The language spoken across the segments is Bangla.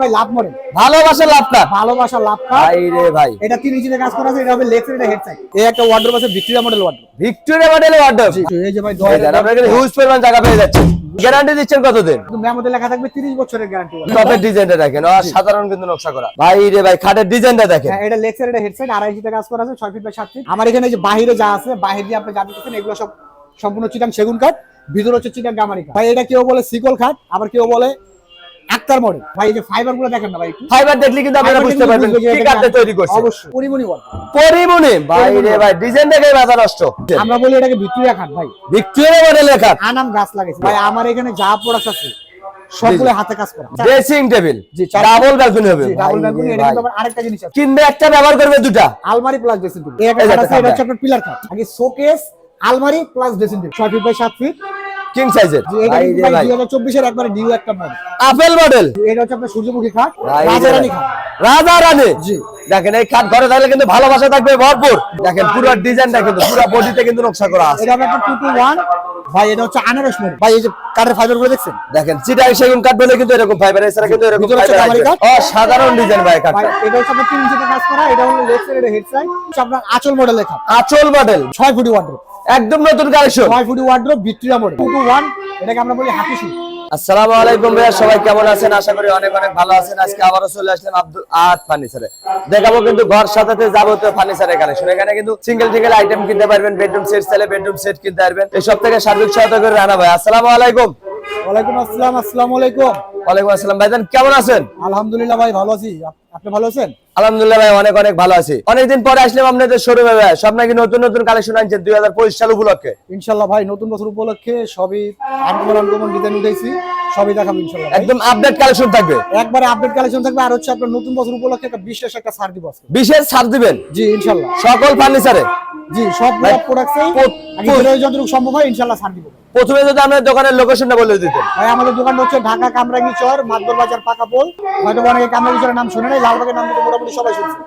ভাই লাভ মডেল। ভালোবাসা লাভটা ভালোবাসা লাভ ভাই রে ভাই। এটা তিন ইঞ্চিতে কাজ করা আছে এটা হবে লেগ সাইড হেড সাইড এই একটা ওয়ার্ডরোব আছে ভিক্টোরিয়া মডেল ওয়ার্ডরোব ভিক্টোরিয়া মডেলের অর্ডার এই যে ভাই আপনাকে হিউজ পরিমাণ জায়গা পেয়ে যাচ্ছে গ্যারান্টি দিচ্ছেন কতদিন? মেমোতে লেখা থাকবে 30 বছরের গ্যারান্টি টপের ডিজাইনটা দেখেন আর সাধারণ কিন্তু নকশা করা। ভাই রে ভাই খাটের ডিজাইনটা দেখেন। হ্যাঁ এটা লেগ সাইড এটা হেড সাইড আড়াই ইঞ্চিতে কাজ করা আছে 6 ফিট বাই 7 ফিট আমার এখানে যে বাইরে যা আছে বাইরে দিয়ে আপনি যা দেখতেছেন এগুলো সব সম্পূর্ণ চিটাং সেগুন কাঠ ভিতরে হচ্ছে চিটাং গামারি কাঠ। ভাই এটা কেউ বলে সিকল খাট আবার কেউ বলে আক্তার মডেল। ভাই এই যে ফাইবারগুলো দেখেন না ভাই ফাইবার দেখলে কিন্তু আপনারা বুঝতে পারবেন কি কাঠে তৈরি করছে। অবশ্যই। পরিমণি ওয়ার্ড পরিমণি ভাই রে ভাই ডিজাইন দেখে মাথা নষ্ট। আমরা বলি এটাকে ভিক্টোরিয়া খাট ভাই। ভিক্টোরিয়া খাট আনাম গাছ লাগাইছে। ভাই আমার এখানে যা প্রোডাক্ট আছে সবগুলো হাতে কাজ করা। ড্রেসিং টেবিল জি, ডাবল ব্যালকনি হবে। ডাবল ব্যালকনি এটা কিন্তু আরেকটা জিনিস আছে। কিনবে একটা ব্যবহার করবে দুটা। আলমারি প্লাস ড্রেসিং টেবিল একটা এটা হচ্ছে আপনার পিলার খাট আগে শোকেস আলমারি plus dressing table 6 feet by 7 feet king সাইজের জি ভাই কিন্তু রে ভাই ভাই। 2024 এর একবারে নিউ একটা মডেল আপেল মডেল এটা হচ্ছে আপনার সূর্যমুখী খাট রাজারানী খাট। রাজা রানী। জি। দেখেন এই খাট ঘরে থাকলে কিন্তু ভালোবাসা থাকবে ভরপুর। দেখেন পুরো ডিজাইনটা কিন্তু পুরো বডিতে কিন্তু নকশা করা আছে। এটা হবে আপনার 221 ভাই এটা হচ্ছে আনারস মডেল ভাই এই যে কাঠের ফাইবারগুলো দেখছেন? দেখেন চিটাই সেগুন কাঠ বলে কিন্তু এরকম ফাইবার এছাড়া কিন্তু এরকম ফাইবার কাঠ। অসাধারণ ডিজাইন ভাই ভাই এটা হচ্ছে আপনার তিন ইঞ্চিতে কাজ করা এটা হলো লেফট সাইড হেড সাইড আপনার আঁচল খাট আচল মডেল 6 ফুটি ওয়ার্ডরোব একদম নতুন কালেকশন 6 ফুটি ওয়ার্ডরোব ভিক্টোরিয়া মডেল 221 এটাকে আমরা বলি হাতি শু আসসালামু আলাইকুম ভাইয়া, সবাই কেমন আছেন? আশা করি অনেক অনেক ভালো আছেন। আজকে আবারও চলে দেখাবো কিন্তু ঘর যাবতীয় এখানে। কিন্তু সিঙ্গেল সিঙ্গেল আইটেম কিনতে পারবেন। বেডরুম সেট চাইলে বেডরুম সেট কিনতে পারবেন। এই সব থেকে সার্বিক সহায়তা করে রানা ভাই। আসসালামু আলাইকুম। ওয়ালাইকুম আসসালাম আসসালামু আলাইকুম। ওয়ালাইকুম আসসালাম। ভাইজান কেমন আছেন? আলহামদুলিল্লাহ ভাই ভালো আছি। আপনি ভালো আছেন? আলহামদুলিল্লাহ ভাই অনেক অনেক ভালো আছি। অনেকদিন পরে আসলাম আপনাদের শোরুমে ভাই। সব নাকি নতুন নতুন কালেকশন আনছেন দুই হাজার পঁচিশ সাল উপলক্ষে। ইনশাল্লাহ ভাই নতুন বছর উপলক্ষে সবই আনকমন আনকমন ডিজাইন উঠেছি। সবই দেখাবো ইনশাল্লাহ একদম আপডেট কালেকশন থাকবে? একবারে আপডেট কালেকশন থাকবে। আর হচ্ছে আপনার নতুন বছর উপলক্ষে একটা বিশেষ একটা ছাড় দিব বিশেষ ছাড় দিবেন? জি ইনশাল্লাহ সকল ফার্নিচারে জি প্রোডাক্টসই যেটা যতটুকু সম্ভব হয় ইনশাল্লাহ ছাড় দিব। প্রথমে যদি আপনার দোকানের লোকেশনটা বলে দিতেন। ভাই আমাদের দোকানটা হচ্ছে ঢাকা কামরাঙ্গি চর মাদবর বাজার পাকা পোল। হয়তো অনেকে কামরাঙ্গি চরের নাম শুনে নাই লালবাগের নাম মোটামুটি সবাই শুনছে।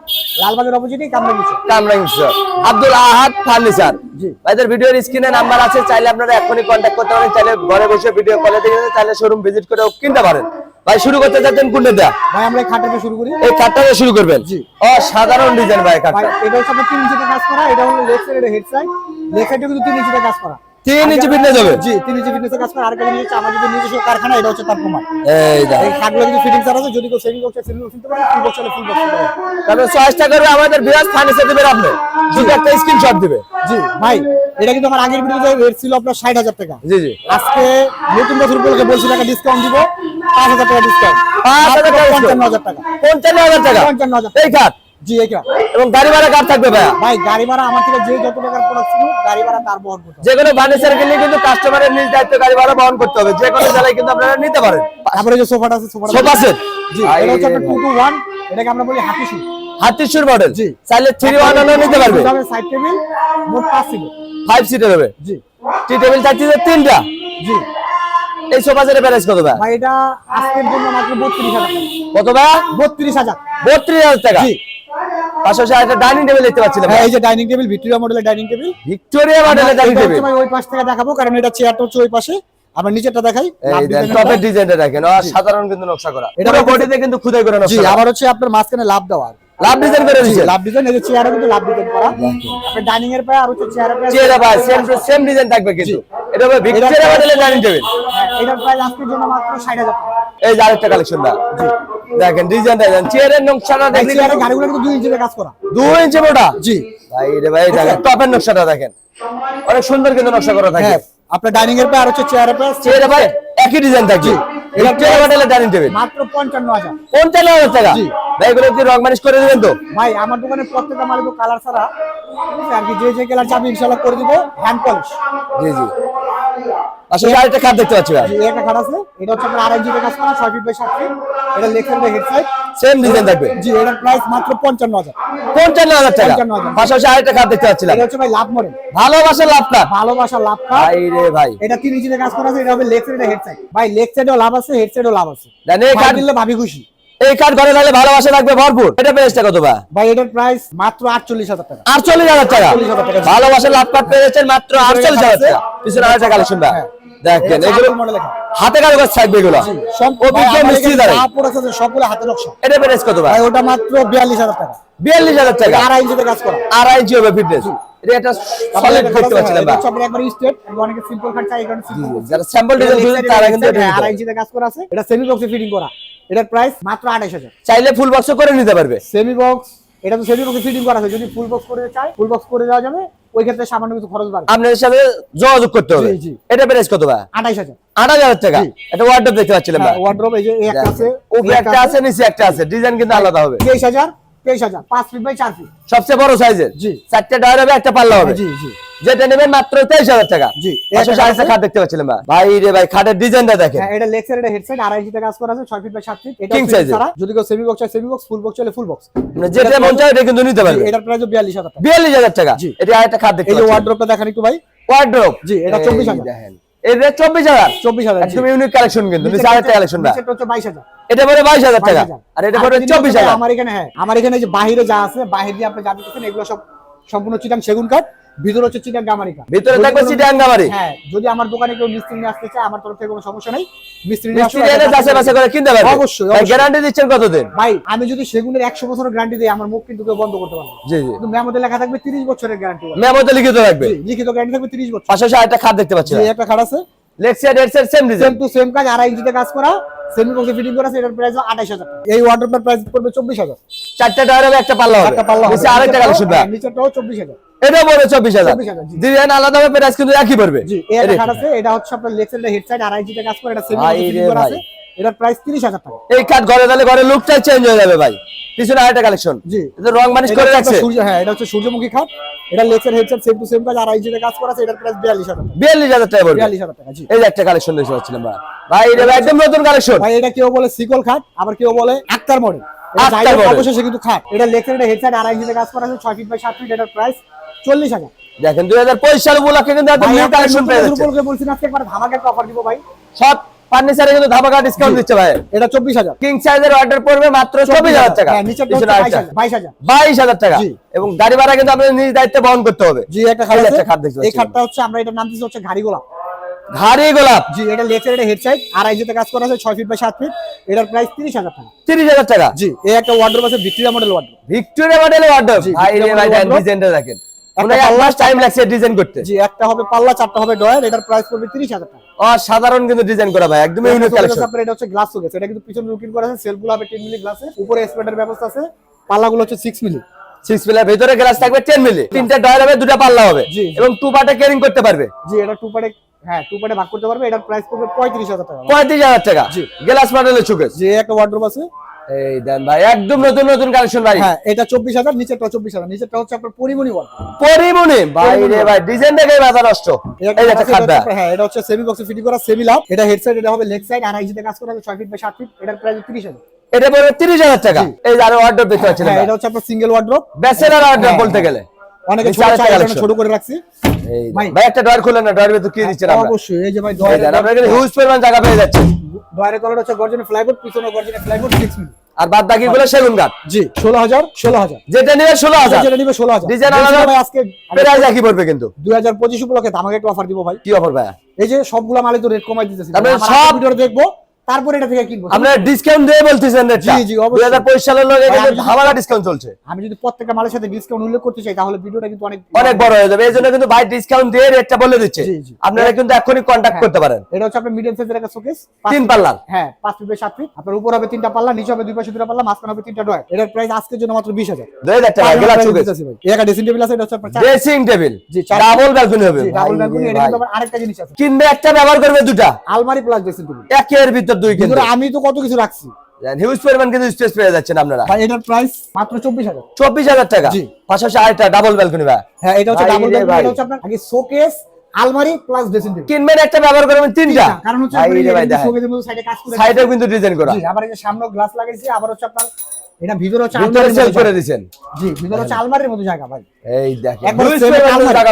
লালবাগের কামরাঙ্গি চর। কামরাঙ্গি চর। আব্দুল আহাদ ফার্নিচার। জি। ভাইদের ভিডিওর স্ক্রিনে নাম্বার আছে চাইলে আপনারা এখনই কন্ট্যাক্ট করতে পারেন চাইলে ঘরে বসে ভিডিও কলে দেখে চাইলে শোরুম ভিজিট করে কিনতে পারেন। ভাই শুরু করতে চাচ্ছেন কোনটা দেয়া? ভাই আমরা খাটাতে শুরু করি। এই খাটাতে শুরু করবেন? জি। অসাধারণ ডিজাইন ভাই ভাই এটা হচ্ছে আপনার তিন ইঞ্চিতে কাজ করা এটা হলো লেফট সাইড এটা হেড সাইড লেখাটা সাইডে কিন্তু তিন ইঞ্চিতে কাজ করা। তিন ইঞ্চি ফিটনেস হবে। জি তিন ইঞ্চি ফিটনেসে কাজ করা আর একটা জিনিস হচ্ছে আমার নিজস্ব কারখানা এটা হচ্ছে তার প্রমাণ। এই দেখ এই খাটগুলো কিন্তু ফিটিং চার আছে যদি কেউ সেভিং বক্সে সেভিং বক্স নিতে পারে ফুল বক্স ফুল বক্স নিতে পারে। তাহলে চয়েসটা করবে আমাদের বিরাজ ফার্নিচার দিবেন আপনি দুটো একটা স্ক্রিনশট দিবে। জি ভাই এটা কিন্তু আমার আগের ভিডিওতে রেট ছিল আপনার ষাট হাজার টাকা। জি জি। আজকে নতুন বছর উপলক্ষে বলছি টাকা ডিসকাউন্ট দিব টাকা ডিসকাউন্ট পাঁচ হাজার টাকা পঞ্চান্ন হাজার টাকা। পঞ্চান্ন হাজার টাকা। পঞ্চান্ন হাজার এই কাঠ জি এইটা এবং গাড়ি ভাড়া থাকবে ভাইয়া? ভাই গাড়ি ভাড়া আমার থেকে যে যত টাকার প্রোডাক্ট ছিল গাড়ি ভাড়া তার বহন করতে যে কোনো ফার্নিচার কিনলে কিন্তু কাস্টমারের নিজ দায়িত্ব গাড়ি ভাড়া বহন করতে হবে। যে কোনো জায়গায় কিন্তু আপনারা নিতে পারেন। তারপরে যে সোফাটা আছে সোফাটা সোফা সেট জি এটা হচ্ছে এটাকে আমরা বলি হাতি শু হাতিশুর মডেল জি। চাইলে থ্রি ওয়ান নিতে পারবে। সাইড টেবিল মোট পাঁচ ছিল ফাইভ সিটের হবে। জি। টি টেবিল থাকছে তিনটা। জি। এই সোফা সেটের প্রাইস কত ভাই? ভাই এটা আজকের জন্য মাত্র বত্রিশ হাজার। টাকা কত ভাই? বত্রিশ হাজার। বত্রিশ হাজার টাকা। জি। পাশাপাশি একটা ডাইনিং টেবিল দেখতে পাচ্ছিলাম হ্যাঁ এই যে ডাইনিং টেবিল ভিক্টোরিয়া মডেলের ডাইনিং টেবিল। ভিক্টোরিয়া মডেলের ডাইনিং টেবিল। ওই পাশ থেকে দেখাবো কারণ এটা চেয়ারটা হচ্ছে ওই পাশে। আমরা নিচেরটা দেখাই। টপের ডিজাইনটা দেখেন। সাধারণ কিন্তু নকশা করা। এটা বডিতে কিন্তু খুদাই করে জি নকশা করা। আবার হচ্ছে আপনার মাঝখানে লাভ দেওয়া। লাভ ডিজাইন করে দিয়েছে। লাভ ডিজাইন এই যে চেয়ারও কিন্তু লাভ ডিজাইন করা। আপনার ডাইনিং এর পায়ে আর হচ্ছে চেয়ারের পায়ে চেয়ারে ভাই সেম টু সেম ডিজাইন থাকবে কিন্তু। এটা হবে ভিক্টোরিয়া মডেলের ডাইনিং টেবিল এটার প্রাইস আজকের জন্য মাত্র ষাট হাজার টাকা। এই যে আরেকটা কালেকশন দা দেখেন ডিজাইনটা দেখেন চেয়ারের নকশাটা দেখলে চেয়ারের গাড়িগুলো কিন্তু দুই ইঞ্চিতে কাজ করা। দুই ইঞ্চি মোটা জি। ভাই রে ভাই দেখেন টপের নকশাটা দেখেন। অনেক সুন্দর কিন্তু নকশা করা থাকে। হ্যাঁ আপনার ডাইনিং এর পায়ে আর হচ্ছে চেয়ারের পায়ে। চেয়ারে ভাই একই ডিজাইন থাকবে। ভিক্টোরিয়া মডেলের ডাইনিং টেবিল মাত্র পঞ্চান্ন হাজার। পঞ্চান্ন হাজার টাকা। ভাই এগুলো কি রং মানিশ করে দিবেন তো? ভাই আমার দোকানে প্রত্যেকটা মালিক কালার ছাড়া। আর কি যে যে কালার চাবি ইনশাল্লাহ করে দিব হ্যান্ড পলিশ জি জি। আসলে আরেকটা কাঠ দেখতে পাচ্ছি ভাই। একটা খাট আছে এটা হচ্ছে আপনার আড়াই জিবি কাজ করা ছয় ফিট বাই সাত ফিট। এটা লেখেন হেড সাইড সেম ডিজাইন থাকবে। জি এটার প্রাইস মাত্র পঞ্চান্ন হাজার। পঞ্চান্ন হাজার টাকা। 55,000 পাশাপাশি আরেকটা কাঠ দেখতে পাচ্ছিলাম। এটা হচ্ছে ভাই লাভ মডেল। ভালোবাসা লাভ ভালোবাসা লাভ ভাই রে ভাই। এটা তিন কাজ করা আছে এটা হবে লেগ সাইড হেড সাইড ভাই লেগ সাইডেও লাভ আছে হেড সাইডেও লাভ আছে। জানেন এই ভাবি খুশি। এই কাঠ ঘরে থাকলে ভালোবাসা থাকবে ভরপুর। এটা প্রাইসটা কত ভাই? ভাই এটার প্রাইস মাত্র আটচল্লিশ হাজার টাকা। আটচল্লিশ 48,000 টাকা। ভালোবাসা লাভ কাঠ পেয়েছেন মাত্র আটচল্লিশ হাজার টাকা। পিছনে আরেকটা কালেকশন। দেখেন, এগুলো-। হাতে থাকবে এগুলো অভিজ্ঞ মিস্ত্রি দ্বারা সবগুলো হাতে নকশা। এটা প্রাইস কত ভাই? ওটা মাত্র বিয়াল্লিশ হাজার টাকা। বিয়াল্লিশ হাজার টাকা। আড়াই ইঞ্চিতে কাজ করা। আড়াই ইঞ্চি হবে ফিটনেস এটা একটা সলিড দেখতে একবার অনেকে কারণে বলছি। যারা স্যাম্পল ডিজাইন তারা কিন্তু আড়াই। কাজ করা আছে। এটা সেমি বক্সে ফিটিং করা। এটার প্রাইস মাত্র আঠাশ হাজার। চাইলে ফুল বক্স করে নিতে পারবে। সেমি বক্স এটা তো সেই রকম ফিটিং করা আছে। যদি ফুল বক্স করে চায় ফুল বক্স করে দেওয়া যাবে ওই ক্ষেত্রে সামান্য কিছু খরচ বাড়বে। আপনাদের সাথে যোগাযোগ করতে হবে। এটা প্রাইস কত ভাই? আঠাইশ হাজার। আট হাজার টাকা। জি। এটা ওয়ার্ডরোব দেখতে পাচ্ছিলাম ভাই। ওয়ার্ডরোব এই যে এক একটা আছে উপরে একটা আছে। নিচে একটা আছে। ডিজাইন কিন্তু আলাদা হবে। তেইশ হাজার তেইশ হাজার পাঁচ ফিট বাই 4 ফিট সবচেয়ে বড় সাইজের জি। চারটে ডায়ার হবে একটা পাল্লা হবে। জি জি। যেটা নেবেন মাত্র তেইশ হাজার টাকা। জি। পাঁচশো সাড়ে খাট দেখতে পাচ্ছিলাম ভাই। রে ভাই খাটের ডিজাইনটা দেখেন। হ্যাঁ এটা লেগ এটা হেড সাইড আড়াই ইঞ্চিতে কাজ করা আছে ছয় ফিট বাই সাত ফিট এর। ছাড়া যদি কেউ semi box semi box full box চাইলে ফুল বক্স মানে যেটা মন চায় এটা কিন্তু নিতে পারবে। এটার প্রাইস বিয়াল্লিশ হাজার টাকা। বিয়াল্লিশ হাজার টাকা। এটা আরেকটা খাট দেখতে এই যে পাচ্ছেন দেখেন একটু ভাই। ওয়ার্ড্রোব জি, এটা 24,000 দেখেন। এটা চব্বিশ হাজার। চব্বিশ হাজার একদম ইউনিক কালেকশন কিন্তু কালেকশন বাইশ হাজার। এটা পরে বাইশ হাজার টাকা। আর এটা পরে চব্বিশ হাজার। আমার এখানে হ্যাঁ আমার এখানে যে বাহিরে যা আছে বাহির দিয়ে আপনি যা এগুলো সব সম্পূর্ণ চিটাং সেগুন কাঠ। ভিতরে হচ্ছে চিটাং গামারিকা ভিতরে থাকবে কোনো- চিটাং গামারি। হ্যাঁ যদি আমার দোকানে কেউ মিস্ত্রি নিয়ে আসতে চায় আমার তরফ থেকে কোনো সমস্যা নাই। মিস্ত্রি নিয়ে একটা যাচাই বাছাই করে কিনতে পারবে? অবশ্যই। গ্যারান্টি দিচ্ছেন কতদিন? ভাই আমি যদি সেগুনের একশো বছরের গ্যারান্টি দিই আমার মুখ কিন্তু কেউ বন্ধ করতে পারবে জি জি। কিন্তু মেমোতে লেখা থাকবে তিরিশ বছরের গ্যারান্টি মেমোতে লিখিত থাকবে। লিখিত গ্যারান্টি থাকবে তিরিশ বছর। পাশাপাশি আরেকটা খাট দেখতে পাচ্ছি একটা খাট আছে। Side head same design same to same কাজ আড়াই ইঞ্চিতে কাজ করা সেমি বক্সে ফিটিং করা এটার প্রাইস আঠাশ হাজার টাকা। এই ওয়ার্ডরোবটার প্রাইস পড়বে চব্বিশ হাজার। চারটা টায়ার হবে একটা পাল্লা হবে। একটা পাল্লা হবে। নিচে আরেকটা কালেকশন চব্বিশ হাজার। এটা বলে চব্বিশ হাজার। 24,000 ডিজাইন আলাদা হবে প্রাইস কিন্তু একই পড়বে। এটা হচ্ছে আপনার হেড সাইড আড়াই ইঞ্চিতে কাজ করে এটা সেমি এটার প্রাইস তিরিশ হাজার টাকা। এই কাঠ ঘরে তাহলে ঘরে লুকটাই চেঞ্জ হয়ে যাবে ভাই। পিছনে আরেকটা কালেকশন জি। এটা রং মানিশ করে রাখছে। হ্যাঁ এটা হচ্ছে সূর্যমুখী খাট এটা সেম টু সেম কাজ আড়াই ইঞ্চিতে কাজ করা আছে এটার প্রাইস বিয়াল্লিশ হাজার টাকা। বিয়াল্লিশ হাজার টাকা পড়বে। বিয়াল্লিশ হাজার টাকা জি। এই একটা কালেকশন দেখতে পাচ্ছিলাম ভাই। ভাই এটা একদম নতুন কালেকশন ভাই এটা কেউ বলে সিকল খাট আবার কেউ বলে আক্তার মডেল আক্তার অবশ্যই কিন্তু খাট। এটা লেগ সাইড হেড সাইড আড়াই ইঞ্চিতে কাজ করা আছে ছয় ফিট বাই সাত ফিট এটার প্রাইস চল্লিশ হাজার। দেখেন দুই হাজার পঁচিশ সাল উপলক্ষে কিন্তু একদম ভাই নিউ কালেকশন পেয়ে যাচ্ছে। বলছি না আজকে একবার ধামাকা অফার দিব ভাই। সব ফার্নিচারে কিন্তু ডিসকাউন্ট দিচ্ছে ভাই। এটা চব্বিশ হাজার। কিং সাইজের অর্ডার পড়বে মাত্র চব্বিশ হাজার টাকা। হ্যাঁ বাইশ হাজার। টাকা। এবং গাড়ি ভাড়া কিন্তু আপনাদের নিজ দায়িত্বে বহন করতে হবে। জি একটা খাট আছে। খাট দেখতে এই খাটটা হচ্ছে আমরা এটার নাম দিচ্ছি হচ্ছে ঘাড়ি গোলাপ। ঘাড়ি গোলাপ। জি এটা সাইড হেড সাইড আড়াই কাজ করা আছে ছয় ফিট বাই সাত ফিট এটার প্রাইস তিরিশ হাজার টাকা। তিরিশ হাজার টাকা। জি এই একটা ওয়ার্ড্রোব আছে ভিক্টোরিয়া মডেল ওয়ার্ড্রোব ভিক্টোরিয়া মডেলের অর্ডার জি, ভাই রে ভাই ডিজাইনটা দেখেন। হয় এক পাল্লা, মাস টাইম লাগছে ডিজাইন করতে। জি একটা হবে পাল্লা চারটা হবে ডয়ার এটার প্রাইস পড়বে তিরিশ হাজার টাকা। অসাধারণ কিন্তু ডিজাইন করা ভাই একদম ইউনিক কালেকশন এটা হচ্ছে গ্লাস শোকেস এটা কিন্তু পিছনে লুকিং করা আছে সেলফগুলো হবে টেন মিলি গ্লাসে উপরে স্প্রেডার ব্যবস্থা আছে পাল্লাগুলো হচ্ছে সিক্স মিলি সিক্স মিলার ভিতরে গ্লাস থাকবে মিলি তিনটা ডয়ার হবে দুটা পাল্লা হবে। এবং টু পার্টে ক্যারিং করতে পারবে। জি এটা টু পার্টে হ্যাঁ টু পার্টে ভাগ করতে পারবে এটার প্রাইস পড়বে পঁয়ত্রিশ হাজার টাকা। পঁয়ত্রিশ হাজার টাকা। জি। গ্লাস মডেলের চুকেস যে একটা ওয়ার্ড্রোব আছে। এই দেন ভাই একদম নতুন নতুন কালেকশন ভাই। হ্যাঁ এটা চব্বিশ হাজার নিচেরটা চব্বিশ হাজার নিচেরটা হচ্ছে আপনার পরিমণি ওয়াল পরিমণি ভাই রে। ভাই ডিজাইন দেখে বাজার নষ্ট। এই একটা খাট হ্যাঁ এটা হচ্ছে সেমি বক্সে ফিটিং করা সেমি লাভ এটা হেড সাইড এটা হবে লেগ সাইড আর আইজিতে কাজ করা হবে ছয় ফিট বাই সাত ফিট এটার প্রাইস তিরিশ হাজার। এটা পড়বে তিরিশ হাজার টাকা। এই যে আরও অর্ডার দেখতে পাচ্ছিলেন হ্যাঁ এটা হচ্ছে আপনার সিঙ্গেল ওয়ার্ড্রপ ব্যাচেলার হ্যাঁ, বলতে হ্যাঁ। গেলে। অনেকে ছোট করে রাখছি। এই ভাই। একটা ডয়ার খুলেন না ডয়ার ভিতর কি দিচ্ছেন আমরা অবশ্যই এই যে ভাই দেন, এখানে হিউজ পরিমাণ জায়গা পেয়ে যাচ্ছে। ডয়ারের তলাটা হচ্ছে ফ্লাইবোর্ড পিছনে ফ্লাইবোর্ড সিক্স মিলি আর বাদ বাকি গুলো সেগুন জি ষোলো হাজার ষোলো হাজার। যেটা নিবে ষোলো হাজার। যেটা নিবে ষোলো হাজার। ডিজাইন আলাদা ভাই আজকে প্রাইস একই পড়বে কিন্তু। দুই হাজার পঁচিশ উপলক্ষে আমাকে একটা অফার দিব ভাই। কি অফার ভাই এই যে সবগুলা মালে তো রেট কমাই দিতেছি। তারপরে সব- ভিডিও দেখব। তারপরে এটা থেকে কিনবো। আপনারা ডিসকাউন্ট দিয়ে বলতেছেন জি, জি, অবশ্যই। দুই হাজার পঁচিশ সালের লগে কিন্তু আমি ডিসকাউন্ট চলছে। আমি যদি প্রত্যেকটা মালের সাথে ডিসকাউন্ট উল্লেখ করতে চাই তাহলে ভিডিওটা কিন্তু অনেক অনেক বড় হয়ে যাবে। এই জন্য কিন্তু ভাই ডিসকাউন্ট দিয়ে রেটটা বলে দিচ্ছে। জি, জি। আপনারা কিন্তু এখনই কন্ট্যাক্ট হ্যাঁ। করতে পারেন। এটা হচ্ছে আপনার মিডিয়াম সাইজের একটা শোকেস তিন পাল্লার। হ্যাঁ পাঁচ ফিট বাই সাত ফিট আপনার উপর হবে তিনটা পাল্লা নিচে হবে দুই পাশে দুটা পাল্লা মাঝখানে হবে তিনটা ডয়ার এটার প্রাইস আজকের জন্য মাত্র বিশ হাজার। দুই হাজার টাকা গেলা চুকে এই একটা ড্রেসিং টেবিল আছে এটা হচ্ছে আপনার ড্রেসিং টেবিল জি, ডাবল ব্যালকনি হবে। ডাবল ব্যালকনি এটা কিন্তু আবার আরেকটা জিনিস আছে। কিনবে একটা ব্যবহার করবে দুটা। আলমারি প্লাস ড্রেসিং টেবিল একের ভিতর দুই কিন্তু কিন্তু আমি তো কত কিছু রাখছি। হিউজ পরিমাণ কিন্তু স্পেস পেয়ে যাচ্ছেন আপনারা। ভাই এটার প্রাইস মাত্র চব্বিশ হাজার। চব্বিশ হাজার টাকা। পাশাপাশি আরেকটা ডাবল ব্যালকনি ভাই। হ্যাঁ এটা হচ্ছে ডাবল ব্যালকনি এটা হচ্ছে আপনার আগে শোকেস আলমারি প্লাস ড্রেসিং টেবিল কিনবেন একটা ব্যবহার করবেন তিনটা। কারণ হচ্ছে শোকেসের মধ্যে সাইডে কাজ করে সাইডেও কিন্তু ডিজাইন করা। জি আবার এই যে সামনে গ্লাস লাগাইছি আবার হচ্ছে আপনার এটা ভিতরে হচ্ছে আলমারি সেল করে। জি ভিতরে হচ্ছে আলমারির মতো জায়গা ভাই। এই দেখেন একবার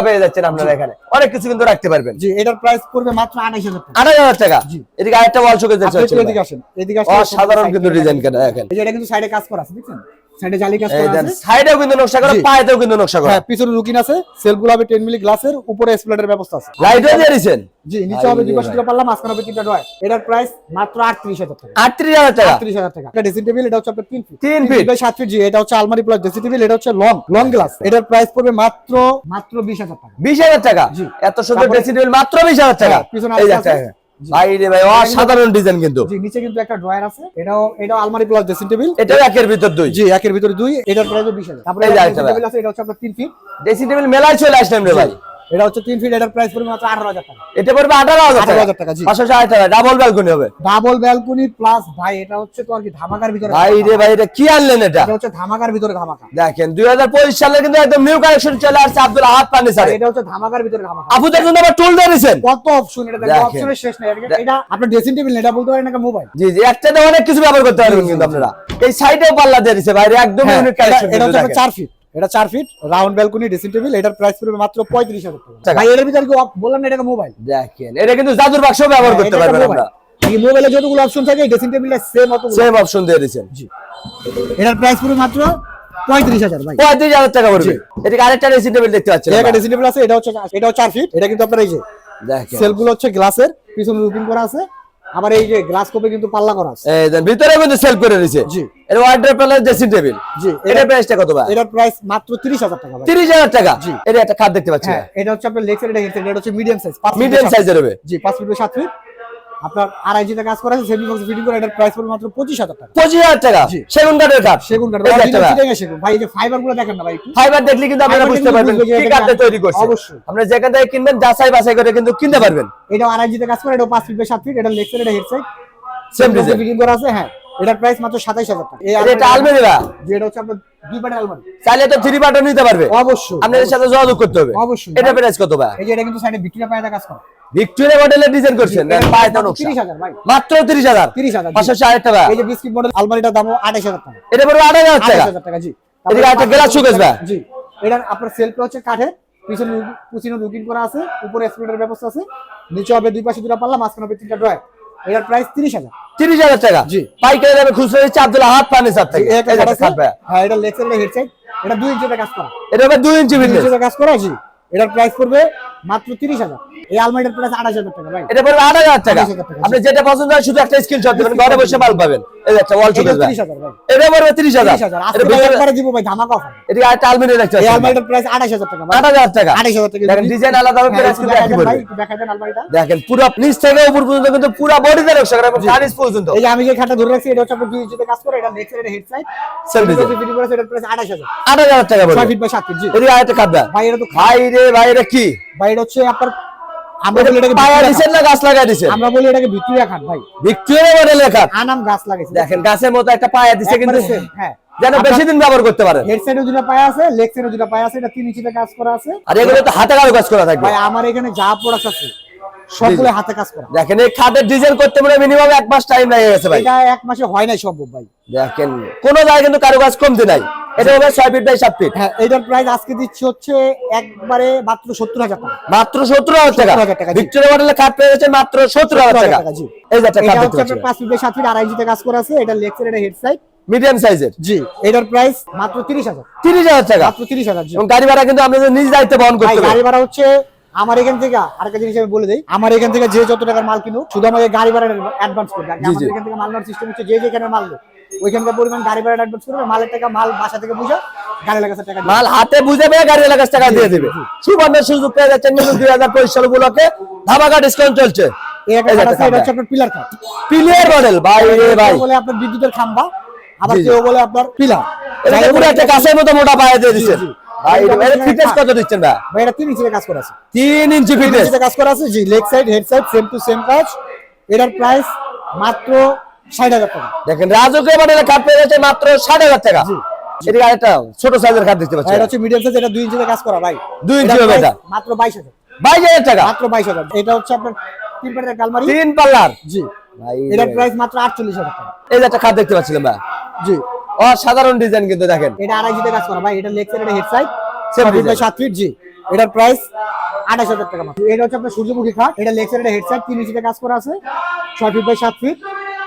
পেয়ে যাচ্ছেন আপনারা এখানে। অনেক কিছু কিন্তু রাখতে পারবেন। জি এটার প্রাইস পড়বে মাত্র আঠাইশ হাজার টাকা। আড়াই হাজার টাকা? জি। এদিকে আরেকটা ওয়াল শোকেস আছে আপনি এদিকে আসেন এদিকে আসেন অসাধারণ কিন্তু ডিজাইন করা দেখেন। এই যে এটা কিন্তু সাইডে কাজ করা আছে দেখছেন? সাইডে জালি কাজ করা আছে। সাইডেও কিন্তু নকশা করা পায়েতেও কিন্তু নকশা করা। হ্যাঁ পিছনে রুকিন আছে সেলফগুলো হবে 10 মিলি গ্লাসের উপরে ব্যবস্থা আছে। লাইটও দিয়ে দিছেন জি নিচে হবে দুই পাশে দুটো পাল্লা মাঝখানে হবে তিনটা ড্রয়ার। এটার প্রাইস মাত্র 38000 টাকা। আটত্রিশ হাজার টাকা? 38000 টাকা। এটা ড্রেসিং টেবিল এটা হচ্ছে আপনার 3 ফিট তিন feet। বাই 7 ফিট জি এটা হচ্ছে আলমারি প্লাস ড্রেসিং টেবিল এটা হচ্ছে লং লং গ্লাস এটার প্রাইস পড়বে মাত্র মাত্র 20000 টাকা। বিশ হাজার টাকা? জি। এত সুন্দর ড্রেসিং টেবিল মাত্র বিশ হাজার টাকা। হ্যাঁ, পিছনে এই আরেকটা একটা আছে। ভাই রে ভাই অসাধারণ ডিজাইন কিন্তু। জি নিচে কিন্তু একটা ড্রয়ার আছে। এটাও এটাও আলমারি প্লাস ড্রেসিং টেবিল এটাও একের ভিতর দুই। জি একের ভিতর দুই। এটার প্রাইস 20000 তারপরে টেবিল আছে এটা হচ্ছে আপনার 3 ফিট ড্রেসিং টেবিল মেলায় চলে আসলাম রে ভাই। এটা হচ্ছে 3 ফিট এটার প্রাইস পড়বে মাত্র 18000 টাকা। এটা পড়বে আঠারো হাজার টাকা। 18,000 টাকা, জি। পাঁচশো ষাট টাকা ডাবল ব্যালকনি হবে। ডাবল ব্যালকনি প্লাস ভাই এটা হচ্ছে তো আর কি ধামাকার ভিতরে ভাই রে ভাই এটা কি আনলেন এটা? এটা হচ্ছে ধামাকার ভিতরে ধামাকা। দেখেন দুই হাজার পঁচিশ সালে কিন্তু একদম নিউ কালেকশন চলে আসছে আব্দুল আহাদ পানি স্যার এটা হচ্ছে ধামাকার ভিতরে ধামাকা। আপুদের জন্য আবার টুল দিয়ে দিয়েছেন। কত অপশন এটা দেখো। অপশনের শেষ নাই। এটা- আপনার ড্রেসিং টেবিল এটা বলতে পারেন না মোবাইল জি জি একটাতে অনেক কিছু ব্যবহার করতে পারবেন কিন্তু আপনারা। এই সাইডেও পাল্লা দিয়ে দিছে ভাই একদম হ্যাঁ, ইউনিক কালেকশন এটা হচ্ছে আপনার 4 ফিট এটা 4 feet round balcony dressing table এটার প্রাইস পড়বে মাত্র 35000 টাকা। টাকা। ভাই এর ভিতরে কি বললাম না এটা মোবাইল দেখেন এটা কিন্তু জাদুর বাক্স ব্যবহার করতে পারবেন আমরা। এই মোবাইলে যতগুলো অপশন থাকে ড্রেসিং টেবিলটা সেম অতগুলো। সেম অপশন দিয়ে দিয়েছেন। জি। এটার প্রাইস পড়বে মাত্র 35000 ভাই। পঁয়ত্রিশ হাজার টাকা পড়বে। আরেকটা ড্রেসিং টেবিল দেখতে পাচ্ছেন। ড্রেসিং টেবিল আছে এটা হচ্ছে এটাও 4 ফিট এটা কিন্তু আপনার এই যে সেলগুলো হচ্ছে গ্লাসের পিছনে রুপিং করা আছে। আবার এই যে গ্লাস কোপে কিন্তু পাল্লা করা আছে। এই দেন ভিতরে কিন্তু সেল করে দিয়েছে জি। এর ওয়ার্ড্রপ প্লাস ড্রেসিং টেবিল জি এর প্রাইসটা কত ভাই? এর প্রাইস মাত্র 30000 টাকা ভাই। তিরিশ হাজার টাকা? জি। এটা একটা খাট দেখতে পাচ্ছি। হ্যাঁ এটা হচ্ছে আপনার এটা এটা হচ্ছে মিডিয়াম সাইজ মিডিয়াম সাইজের হবে। জি 5 ফিট 7 ফিট আপনার আড়াই জিতে কাজ করা আছে সেমি বক্স ফিটিং করে এটার প্রাইস পড়বে মাত্র 25000 টাকা। পঁচিশ হাজার টাকা? সেগুন কাঠের কাঠ? সেগুন কাঠ। ভাই। সেগুন। ভাই এই যে ফাইবারগুলো দেখেন না ভাই ফাইবার দেখলে কিন্তু আপনারা বুঝতে পারবেন কি কাঠে তৈরি করছে। অবশ্যই। আপনারা যেখান থেকে কিনবেন যাচাই বাছাই করে কিন্তু কিনতে পারবেন। এটা আড়াই জিতে কাজ করে এটা 5 ফিট 7 ফিট এটা সাইড এটা head side Same design। Fitting করা আছে হ্যাঁ। এটার প্রাইস মাত্র 27000 টাকা। এই এটা আলমারি? বা যে এটা হচ্ছে আপনার দুই আলমারি। চাইলে তো থ্রি পার্টও নিতে পারবে। অবশ্যই আপনাদের সাথে যোগাযোগ করতে হবে। অবশ্যই। এটা প্রাইস কত ভাই? এই যে এটা কিন্তু সাইডে ভিক্টোরিয়া পায়দা কাজ করে। ভিক্টোরিয়া মডেলের ডিজাইন করছেন? দেন নকশা। 30000 ভাই। মাত্র তিরিশ হাজার? 30000 পাঁচশো ষাট টাকা। এই যে বিস্কিট মডেল আলমারিটার দাম 28000 টাকা। এটা পড়বে টাকা। 28000 টাকা জি। এদিকে একটা গ্লাস শোকেস ভাই। জি। এটা আপনার সেলফ হচ্ছে কাঠের পিছনে করা আছে উপরে স্প্লেটের ব্যবস্থা আছে। নিচে হবে দুই পাশে দুটো পাল্লা মাঝখানে হবে তিনটা ড্রয়ার। এটার প্রাইস 30000 তিরিশ হাজার টাকা? জি। পাইকারি দামে খুচরা দিচ্ছে আব্দুল আহাদ ফার্নিচার থেকে এটা। হ্যাঁ এটা লেক্সার হেড সাইড এটা 2 ইঞ্চিতে কাজ করা। এটা হবে দুই ইঞ্চি 2 বিল্ডিং কাজ করা জি। এটার প্রাইস পড়বে মাত্র 30000 এই আলমারিটার প্রাইস 28000 টাকা ভাই। এটা পড়বে আট হাজার টাকা। 8,000 টাকা, জি। আপনি যেটা পছন্দ হয় শুধু একটা স্ক্রিনশট দিবেন ঘরে বসে মাল পাবেন। এই যে ওয়াল শোকেস ভাই। এটা পড়বে 30000 এটা ভিতরে- একবারে দিব ভাই ধামাকা অফার এদিকে একটা আলমারি দেখতে এই আলমারিটার প্রাইস 28000 টাকা ভাই। আট হাজার টাকা। 28000 টাকা দেখেন ডিজাইন আলাদা হবে হ্যাঁ, প্রাইস কিন্তু একই পড়বে। একটু দেন আলমারিটা দেখেন পুরো নিচ থেকে উপর পর্যন্ত কিন্তু পুরো বডিতে নকশা করা এবং সাইজ পর্যন্ত। এই যে আমি যে খাটটা ধরে রাখছি এটা হচ্ছে আপনার দুই ইঞ্চিতে কাজ করে এটা side head side Same design। Fitting করেছে এটার প্রাইস 28000 আট হাজার টাকা 6 পড়বে ফিট বাই 7 ফিট জি। এদিকে আরেকটা খাট ভাই ভাই এটা তো ভাই রে ভাই এটা কি? ভাই এটা হচ্ছে আপনার আমরা বলি এটাকে পায়া ভিক্টোরিয়া না গাছ লাগাই আমরা বলি এটাকে ভিক্টোরিয়া খাট ভাই। ভিক্টোরিয়া মডেলের খাট আনাম গাছ লাগাইছে দেখেন। গাছের মতো একটা পায়া দিছে কিন্তু হ্যাঁ। যেন বেশি দিন ব্যবহার করতে পারে। হেড সাইডে দুটো পায়া আছে লেগ সাইডে দুটো পায়া আছে এটা তিন ইঞ্চিতে কাজ করা আছে। আর এগুলো তো হাতে কারও কাজ করা থাকবে। ভাই আমার এখানে যা প্রোডাক্ট আছে সবগুলো হাতে কাজ করা। দেখেন এই খাটের ডিজাইন করতে মানে মিনিমাম এক মাস টাইম লাগে গেছে ভাই। এটা এক মাসে হয় নাই সম্ভব ভাই। দেখেন কোন জায়গায় কিন্তু কারও কাজ কমতে নাই। এটা হবে ছয় ফিট বাই সাত ফিট হ্যাঁ এটার প্রাইস আজকে দিচ্ছি হচ্ছে একবারে মাত্র সত্তর হাজার টাকা। মাত্র সত্তর হাজার টাকা। 70,000 টাকা, ভিক্টোরিয়া মডেলের খাট পেয়ে গেছে মাত্র সত্তর হাজার 70,000 টাকা। জি। এই যে এটা হচ্ছে আপনার পাচ্ছেন। পাঁচ ফিট বাই সাত ফিট আড়াই ইঞ্চিতে কাজ করা আছে এটা লেগ এটা হেড সাইড মিডিয়াম সাইজের জি এটার প্রাইস মাত্র তিরিশ হাজার। তিরিশ হাজার টাকা। মাত্র তিরিশ হাজার জি। এবং গাড়ি ভাড়া কিন্তু আপনাদের নিজ দায়িত্বে বহন করতে গাড়ি ভাড়া হচ্ছে আমার এখান থেকে আরেকটা জিনিস আমি বলে দিই। আমার এখান থেকে যে যত টাকার মাল কিনুক শুধু আমাকে গাড়ি ভাড়া অ্যাডভান্স করবে। আমাদের এখান থেকে মাল নেওয়ার সিস্টেম হচ্ছে যে যেখানে মাল ওইখানকার পরিমাণ গাড়ি ভাড়া অ্যাডভান্স করবে মালের টাকা মাল বাসা থেকে বুঝে গাড়ি লাগাচ্ছে টাকা মাল হাতে বুঝে পেয়ে গাড়ি এলাকার টাকা দিয়ে দিবে। সুবর্ণের সুযোগ পেয়ে যাচ্ছেন দুই হাজার পঁচিশ সাল উপলক্ষে ধামাকা ডিসকাউন্ট চলছে। এই একটা এই যে খাট একটা আছে, এটা খাট হচ্ছে আপনার পিলার মডেল ভাই ভাই। বলে আপনার বিদ্যুতের খাম্বা আবার। কেউ বলে আপনার পিলার এটা পুরো একটা গাছের মতো মোটা পায়ে দিয়ে জি। ভাই এটা ফিটনেস। কত দিচ্ছেন ভাই? ভাই এটা কাজ করা আছে। তিন ইঞ্চি তিন ফিটনেস কাজ করা আছে জি leg side head side same to same কাজ। এটার প্রাইস মাত্র ষাট হাজার টাকা। দেখেন পেয়ে যাচ্ছে মাত্র ষাট হাজার টাকা। জি। এদিকে আরেকটা ছোট সাইজের খাট দেখতে পাচ্ছেন এটা হচ্ছে মিডিয়াম সাইজ এটা দুই ইঞ্চিতে কাজ করা ভাই। দুই ইঞ্চি হবে এটা। মাত্র বাইশ হাজার। বাইশ হাজার টাকা। মাত্র বাইশ হাজার। এটা হচ্ছে আপনার তিন পাটের কালমারি তিন পাল্লার। জি। ভাই এটার। প্রাইস মাত্র আটচল্লিশ হাজার টাকা। এই যে একটা খাট দেখতে পাচ্ছিলাম ভাই। জি। অসাধারণ ডিজাইন কিন্তু দেখেন। এটা আড়াই ইঞ্চিতে কাজ করা। ভাই এটা লেগ সাইড এটা হেড সাইড সাত ফিট জি এটার প্রাইস আঠাশ হাজার টাকা মাত্র। এটা হচ্ছে আপনার সূর্যমুখী খাট। এটা লেগ সাইড এটা হেড সাইড তিন ইঞ্চিতে কাজ করা আছে। ছয় ফিট বাই সাত ফিট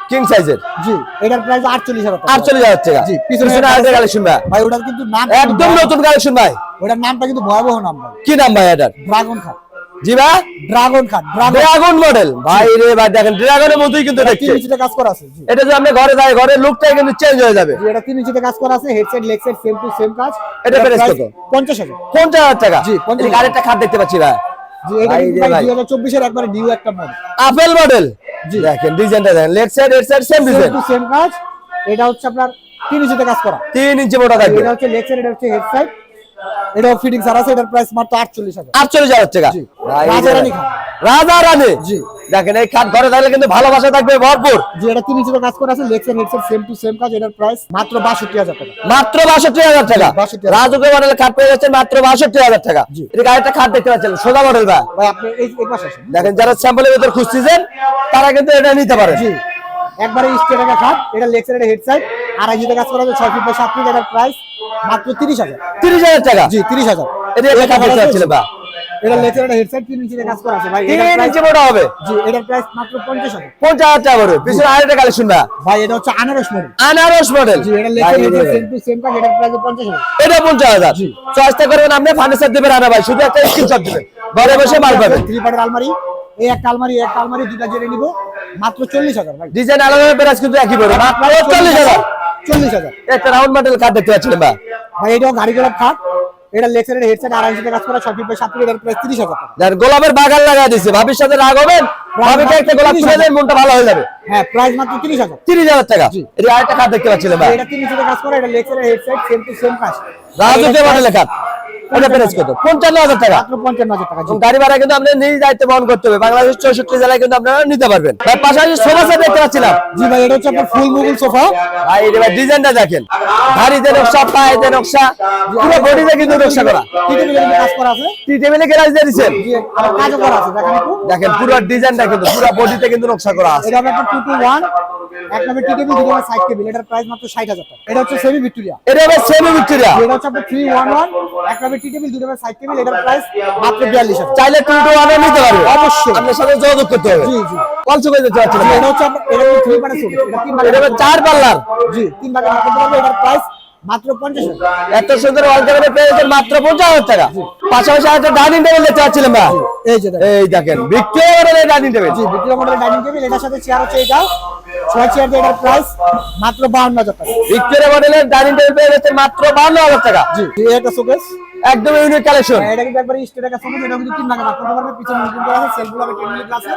কিং সাইজের জি এটার প্রাইস আটচল্লিশ হাজার টাকা। আটচল্লিশ হাজার টাকা। জি, পিছনে পিছনে আরেকটা কালেকশন ভাই। ভাই ওটার কিন্তু নাম একদম নতুন কালেকশন ভাই। ওটার নামটা কিন্তু ভয়াবহ নাম ভাই। কি নাম ভাই এটার? ড্রাগন খাট। জি ভাই? ড্রাগন খাট ড্রাগন মডেল ভাই রে ভাই দেখেন ড্রাগনের মতোই কিন্তু ইঞ্চিতে কাজ করা আছে এটা যদি আপনি ঘরে যায় ঘরের লুকটাই কিন্তু চেঞ্জ হয়ে যাবে। জি, এটা তিন ইঞ্চিতে কাজ করা আছে head set leg set same to same কাজ। এটা কত? হাজার। টাকা? জি, 50,000 এদিকে আরেকটা খাট দেখতে পাচ্ছি ভাই। জি এটা ভাই কিন্তু রে ভাই। ভাই। দুই হাজার চব্বিশের একবারে নিউ একটা মডেল আপেল মডেল জি। দেখেন ডিজাইনটা দেখেন। Side side same design same কাজ। এটা হচ্ছে আপনার তিন ইঞ্চিতে কাজ করা। তিন ইঞ্চি মোটা থাকবে। এটা হচ্ছে লেগ সেট এটা হচ্ছে হেড সাইড এটাও ফিটিং সার আছে এটার প্রাইস মাত্র টাকা। জি। রাজা রানী খাট। রাজা রানী। জি। দেখেন এই খাট ঘরে থাকলে কিন্তু ভালোবাসা থাকবে ভরপুর। যে এটা তিন ইঞ্চিতে কাজ করা আছে সেম টু সেম কাজ এটার প্রাইস মাত্র টাকা। মাত্র টাকা। রাজুকে খাট পেয়ে মাত্র টাকা। জি। আরেকটা খাট দেখতে পাচ্ছেন সোজা মডেল ভাই। ভাই আপনি এই পাশে আসেন। দেখেন যারা স্যাম্পলের ভিতর খুঁজতেছেন তারা কিন্তু এটা নিতে পারে। জি একবারে স্টেট একটা খাট এটা লেগ সেট হেড সাইড আর ইঞ্চিতে কাজ করা আছে ছয় ফিট বাই সাত ফিট এটার প্রাইস মাত্র তিরিশ হাজার। তিরিশ হাজার টাকা? জি তিরিশ হাজার। এটা একটা খাট দেখতে পাচ্ছিলেন ভাই এটা লেগ সেট হেড সাইড কাজ করা আছে ভাই। তিন ইঞ্চি মোটা হবে? জি এটার প্রাইস মাত্র পঞ্চাশ হাজার। পঞ্চাশ হাজার টাকা পড়বে পিছনে আরেকটা কালেকশন ভাই। ভাই এটা হচ্ছে আনারস মডেল আনারস মডেল জি এটা leg set same to same কাজ এটার প্রাইস পঞ্চাশ হাজার। এটা পঞ্চাশ হাজার। জি। চেষ্টা করবেন আপনি ফার্নিচার দেবেন আনা ভাই। শুধু একটা স্ক্রিনশট দিবেন। ঘরে বসে মাল পাবেন। থ্রি পার্টের আলমারি। এই একটা আলমারি একটা আলমারি দুটা জেনে নিব। মাত্র চল্লিশ হাজার ভাই। ডিজাইন আলাদা প্রাইস কিন্তু একই পড়বে। মাত্র চল্লিশ হাজার। চল্লিশ হাজার। একটা রাউন্ড মডেল কার্ড দেখতে পাচ্ছিলেন বা ভাই এটাও গাড়ি গোলাপ খাট এটা লেগ হেডসেট আর আইসিতে কাজ করা ছয় ফিট সাত এটার প্রাইস তিরিশ হাজার টাকা। গোলাপের বাগান লাগা দিছে ভাবির সাথে রাগ হবেন? ভাবিকে একটা গোলাপ তুলে দেন মনটা ভালো হয়ে যাবে। হ্যাঁ প্রাইস মাত্র তিরিশ হাজার। তিরিশ হাজার টাকা। এটা আরেকটা কার্ড দেখতে পাচ্ছিলেন ভাই। এটা তিরিশ হাজার কাজ করা এটা leg head set same to same কাজ রাজুকে মডেল কার্ড এটা প্রাইস কত? পঞ্চান্ন হাজার টাকা। পঞ্চান্ন হাজার টাকা গাড়ি ভাড়া কিন্তু আপনি নিজ দায়িত্বে বহন করতে হবে। বাংলাদেশ চৌষট্টি জেলায় কিন্তু আপনারা নিতে পারবেন। ভাই পাশাপাশি সোফা সেট দেখতে পাচ্ছিলাম। জি ভাই এটা হচ্ছে আপনার ফুল মুগুল সোফা ভাই এটা ভাই ডিজাইনটা দেখেন। গাড়িতে নকশা পায়েতে নকশা পুরো বডিতে কিন্তু নকশা করা। টি টেবিলের কাজ করা আছে? টি টেবিলে গ্যারাজ দিয়ে দিচ্ছেন? জি কাজও করা আছে দেখেন একটু। দেখেন পুরো ডিজাইনটা কিন্তু পুরো বডিতে কিন্তু নকশা করা আছে। এটা আপনার টু টু ওয়ান এক নম্বর টি টেবিল দুটো সাইড টেবিল এটার প্রাইস মাত্র ষাট হাজার টাকা। এটা হচ্ছে সেমি ভিক্টোরিয়া এটা হবে সেমি ভিক্টোরিয়া এটা হচ্ছে আপনার থ্রি ওয়ান ওয়ান এক নম্বর টি টেবিল দুটো সাইড টেবিল এটার প্রাইস মাত্র বিয়াল্লিশ হাজার। চাইলে টু টু ওয়ানও নিতে পারবে। অবশ্যই। আপনার সাথে যোগাযোগ করতে হবে। জি জি। কলসো করে দিতে পারছেন এটা হচ্ছে এটা হচ্ছে থ্রি পার্টের সোফা এটা তিন এটা চার পাল্লার। জি তিন ভাগে ভাগ পারবে এটার প্রাইস মাত্র পঞ্চাশ হাজার। এত সুন্দর ওয়াল ক্যামেরা পেয়েছেন মাত্র পঞ্চাশ হাজার টাকা। পাশাপাশি একটা ডাইনিং টেবিল ভাই। এই যে দেখেন। এই দেখেন ভিক্টোরিয়া মডেলের ডাইনিং টেবিল জি ভিক্টোরিয়া মডেলের ডাইনিং টেবিল এটার সাথে চেয়ার হচ্ছে এটা ছয় চেয়ার এটার প্রাইস মাত্র বাউন্ন হাজার টাকা। ভিক্টোরিয়া মডেলের ডাইনিং টেবিল পেয়ে মাত্র বান্ন হাজার টাকা। জি একটা শোকেস একদম ইউনিক কালেকশন এটা কিন্তু একবার স্টেট একটা শোকেস এটা কিন্তু তিন ভাগে ভাগ করতে পারবে পিছনে নতুন করা আছে সেলফগুলো হবে টেন মিনিট আছে।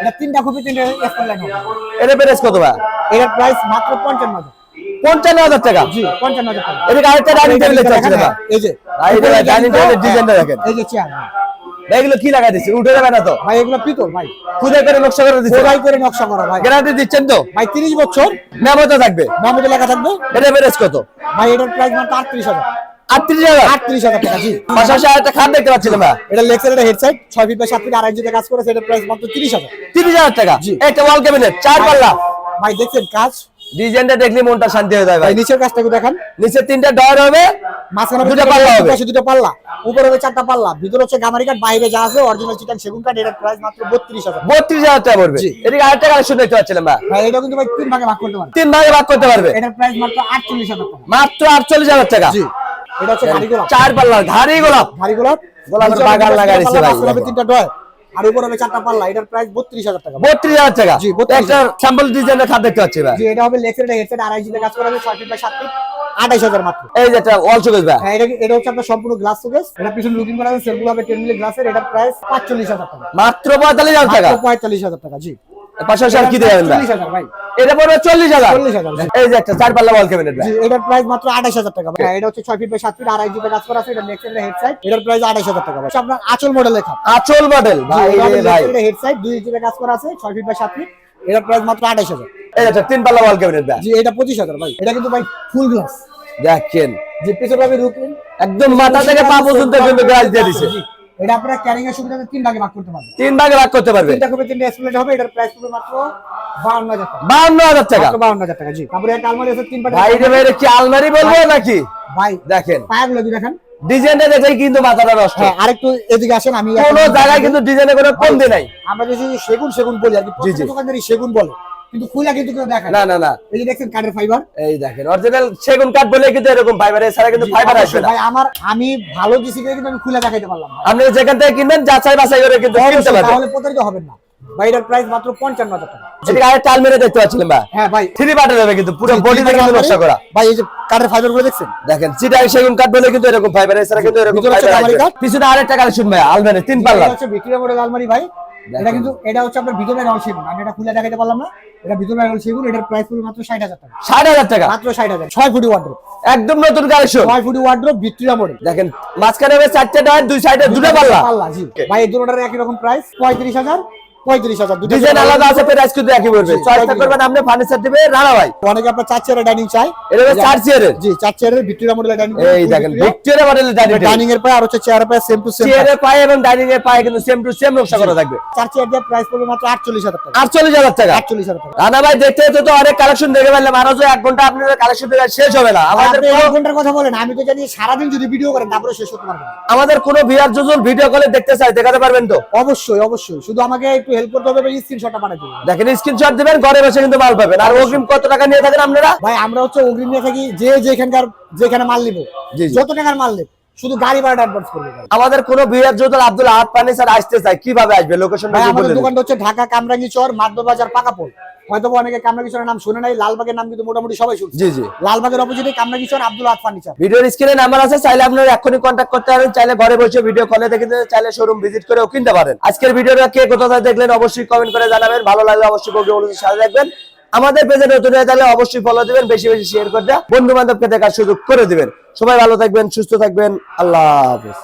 এটা তিনটা খুবই তিনটা এটা প্রাইস কত ভাই? এটার প্রাইস মাত্র পঞ্চান্ন হাজার। পঞ্চান্ন হাজার টাকা? জি পঞ্চান্ন হাজার টাকা। এদিকে আরেকটা ডাইনিং টেবিল দেখতে পাচ্ছিলাম এই যে। ভাই, এটা ভাই, dining ডিজাইনটা দেখেন। এই যে চেয়ার এগুলো কি লাগাই দিচ্ছে? উঠে যাবে না তো? ভাই এগুলো পিতল ভাই। খুদে করে নকশা করে দিচ্ছে। খোদাই করে নকশা করা ভাই। গ্যারান্টি দিচ্ছেন তো? ভাই বছর মেমোতে থাকবে। লেখা থাকবে। এটা কত? ভাই এটার প্রাইস মাত্র আটত্রিশ হাজার? আটত্রিশ হাজার টাকা জি। পাশাপাশি আরেকটা খাট দেখতে পাচ্ছিলাম এটা লেক্সার এটা হেডসাইড ছয় ফিট বাই সাত ফিট আড়াই কাজ করেছে এটার প্রাইস মাত্র তিরিশ হাজার। তিরিশ হাজার টাকা। একটা ওয়াল ক্যাবিনেট চার পাল্লা। ভাই দেখছেন কাজ? ডিজাইনটা দেখলে মনটা শান্তি হয়ে যায় ভাই। ভাই নিচের কাজটা দেখান। নিচে তিনটা ডয়ার হবে মাঝখানে দুটো পাল্লা হবে। পাশে দুটো পাল্লা। উপরে হবে চারটা পাল্লা। ভিতরে হচ্ছে গামারি কাঠ বাইরে যা আছে অরিজিনাল চিটান সেগুন কাঠ প্রাইস মাত্র বত্রিশ হাজার। বত্রিশ হাজার টাকা পড়বে। জি। এদিকে আরেকটা কালেকশন দেখতে পাচ্ছিলাম ভাই ভাই এটা কিন্তু ভাই তিন ভাগে ভাগ করতে পারবে। তিন ভাগে ভাগ করতে পারবে। এটার প্রাইস মাত্র আটচল্লিশ হাজার টাকা। মাত্র আটচল্লিশ হাজার টাকা। জি। এটা হচ্ছে গাড়ি গোলাপ চার পাল্লা ঘাড়ি গোলাপ। গাড়ি গোলাপ গোলাপের বাগান চারটা লাগাই দিছে পাল্লা, ভাই, মাঝখানে তিনটা ডয় আর উপরে হবে চারটা পাল্লা এটার প্রাইস বত্রিশ হাজার টাকা। জি, একটা স্যাম্পল ডিজাইনের খাট দেখতে পাচ্ছি ভাই। জি এটা হবে লেক্সার এটা হেডসেট আড়াই ইঞ্চিতে কাজ করা হবে ফিট বাই ফিট মাত্র। এই যে শোকেস ভাই। হ্যাঁ এটা এটা হচ্ছে আপনার সম্পূর্ণ গ্লাস শোকেস এটা পিছনে লুকিং করা আছে সেলগুলো হবে টেন মিলি গ্লাসের এটার প্রাইস পাঁচচল্লিশ হাজার টাকা। মাত্র পঁয়তাল্লিশ হাজার টাকা? মাত্র পঁয়তাল্লিশ হাজার টাকা জি। পাশাপাশি আর কি দেবেন ভাই? ভাই। এটা পড়বে চল্লিশ হাজার। 40,000 এই যে একটা চার পাল্লা ওয়াল ক্যাবিনেট এটার প্রাইস মাত্র আঠাইশ হাজার টাকা। ভাই। হ্যাঁ এটা হচ্ছে ছয় ফিট বাই সাত ফিট আড়াই ইঞ্চিতে কাজ করা আছে এটা নেক্সট হেড সাইড এটার প্রাইস আঠাইশ হাজার টাকা ভাই। আপনার আচল মডেল লেখা আচল মডেল ভাই হেড সাইড দুই ইঞ্চিতে কাজ করা আছে ছয় ফিট বাই সাত ফিট এটার প্রাইস মাত্র আঠাইশ হাজার। এই যে তিন পাল্লা ওয়াল ক্যাবিনেট ভাই। জি এটা পঁচিশ হাজার ভাই। এটা কিন্তু ভাই ফুল গ্লাস দেখেন। যে পিছনে একদম মাথা থেকে পা পর্যন্ত কিন্তু গ্লাস দিয়ে দিছে। এটা আপনারা ক্যারিং এর সুবিধাতে তিন ভাগে ভাগ করতে পারবেন। তিন ভাগে ভাগ করতে পারবে? তিনটা কপি তিনটা হবে এটার প্রাইস পড়বে মাত্র বাউন্ন হাজার টাকা। বাউন্ন হাজার টাকা? মাত্র বাউন্ন হাজার টাকা জি। তারপরে একটা আলমারি আছে তিন পাটি ভাই রে ভাই কি আলমারি বলব নাকি? ভাই দেখেন। পায়াগুলো দেখেন। ডিজাইনটা দেখেই কিন্তু মাথাটা নষ্ট। হ্যাঁ আরেকটু এদিকে আসেন আমি কোনো জায়গায় কিন্তু ডিজাইনে কোনো কমতি নাই। আমরা যদি সেগুন সেগুন বলি আর কি। প্রত্যেকটা দোকানদারই সেগুন বলে। কিন্তু খুলে কিন্তু কেউ দেখে না। না না এই যে দেখছেন কাঠের ফাইবার এই দেখেন অরিজিনাল সেগুন কাঠ বলে কিন্তু এরকম ফাইবার এছাড়া কিন্তু ফাইবার আসবে না। ভাই আমার আমি ভালো দিছি কিন্তু আমি খুলে দেখাইতে পারলাম আপনি যেখান থেকে কিনবেন যাচাই বাছাই করে কিন্তু কিনতে পারবেন। তাহলে প্রতারিত হবেন না। ভাই প্রাইস মাত্র পঞ্চান্ন হাজার টাকা। এদিকে আরেকটা আলমিরা দেখতে পাচ্ছিলেন ভাই হ্যাঁ ভাই। থ্রি পার্টের হবে কিন্তু পুরো বডি থেকে কিন্তু নকশা করা। ভাই এই যে কাঠের ফাইবারগুলো দেখছেন? দেখেন চিটাই সেগুন কাঠ বলে কিন্তু এরকম ফাইবার এছাড়া কিন্তু এরকম ফাইবার। পিছনে আরেকটা কালেকশন ভাই আলমারি তিন পাল্লা হচ্ছে ভিক্টোরিয়া মডেল আলমারি ভাই। এটা কিন্তু এটা হচ্ছে আপনার ভিতরে রল সেগুন আমি এটা খুলে দেখাইতে পারলাম না। এটা ভিতরে রল সেগুন এটার প্রাইস পড়বে মাত্র ষাট হাজার টাকা। ষাট হাজার টাকা? মাত্র ষাট হাজার। ছয় ফুটি ওয়ার্ড্রোপ একদম নতুন কালেকশন ছয় ফুটি ওয়ার্ড্রোপ ভিক্টোরিয়া মডেল দেখেন মাঝখানে চারটে ডয়ের দুই সাইডে দুটো পাল্লা। পাল্লা জি। ভাই এই দুটোটার একই রকম প্রাইস পঁয়ত্রিশ হাজার। পঁয়ত্রিশ হাজার ডিজাইন আলাদা আছে প্রাইস কিন্তু একই পড়বে। চয়েসটা করবেন আপনি ফার্নিচার দিবে রানা ভাই। অনেকে আপনার চার চেয়ারের ডাইনিং চাই এটা চার চেয়ারের। জি চার চেয়ারের ভিক্টোরিয়া মডেলের ডাইনিং এই দেখেন ভিক্টোরিয়া। মডেলের ডাইনিং ডাইনিং এর পায়ে আর হচ্ছে চেয়ারের পায়ে সেম টু সেম চেয়ারের পায়ে এবং ডাইনিং এর পায়ে কিন্তু সেম টু সেম নকশা করা থাকবে। চার চেয়ার দিয়ে প্রাইস পড়বে মাত্র আটচল্লিশ হাজার টাকা। আটচল্লিশ হাজার টাকা। আটচল্লিশ হাজার টাকা। রানা ভাই দেখতে দেখতে তো অনেক কালেকশন দেখে ফেললাম আরও যে এক ঘণ্টা আপনাদের কালেকশন দেখে শেষ হবে না। আমাদের আপনি কোনো- ঘণ্টার কথা বলেন আমি তো জানি সারাদিন যদি ভিডিও করেন তারপরে শেষ আমাদের কোনো ভিডিও কলে দেখতে চাই দেখাতে পারবেন তো? অবশ্যই অবশ্যই। শুধু আমাকে একটু হেল্প করতে হবে স্ক্রিনশটটা পাঠিয়ে দেবেন দেখেন স্ক্রিনশট দিবেন ঘরে বসে কিন্তু মাল পাবেন। আর অগ্রিম কত টাকা নিয়ে থাকেন আপনারা? ভাই আমরা হচ্ছে অগ্রিম নিয়ে থাকি যে যেখানকার যেখানে মাল নিব। যত টাকার মাল নেব। শুধু গাড়ি ভাড়া অ্যাডভান্স করবে আমাদের কোনো বিয়ার যোজন আব্দুল আহাদ পানি স্যার আসতে চাই কীভাবে আসবে? লোকেশনটা আমাদের দোকানটা হচ্ছে ঢাকা কামরাঙ্গি চর মাদবা বাজার পাকাপোল হয়তো অনেকে কামরাঙ্গি চরের নাম শুনে নাই লালবাগের নাম কিন্তু মোটামুটি সবাই শুনছে। জি জি। লালবাগের অপোজিটে কামরাঙ্গি চর আব্দুল আদ ফার্নিচার ভিডিওর স্ক্রিনে নাম্বার আছে চাইলে আপনারা এখনই কন্ট্যাক্ট করতে পারেন চাইলে ঘরে বসে ভিডিও কলে দেখে চাইলে শোরুম ভিজিট করেও কিনতে পারেন। আজকের ভিডিওটা কে কোথায় দেখলেন অবশ্যই কমেন্ট করে জানাবেন। ভালো লাগলে অবশ্যই বন্ধু সাথে দেখবেন আমাদের পেজে নতুন হয়ে তাহলে অবশ্যই ফলো দিবেন, বেশি বেশি শেয়ার করে বন্ধু বান্ধবকে দেখার সুযোগ করে দিবেন। সবাই ভালো থাকবেন, সুস্থ থাকবেন। আল্লাহ হাফেজ।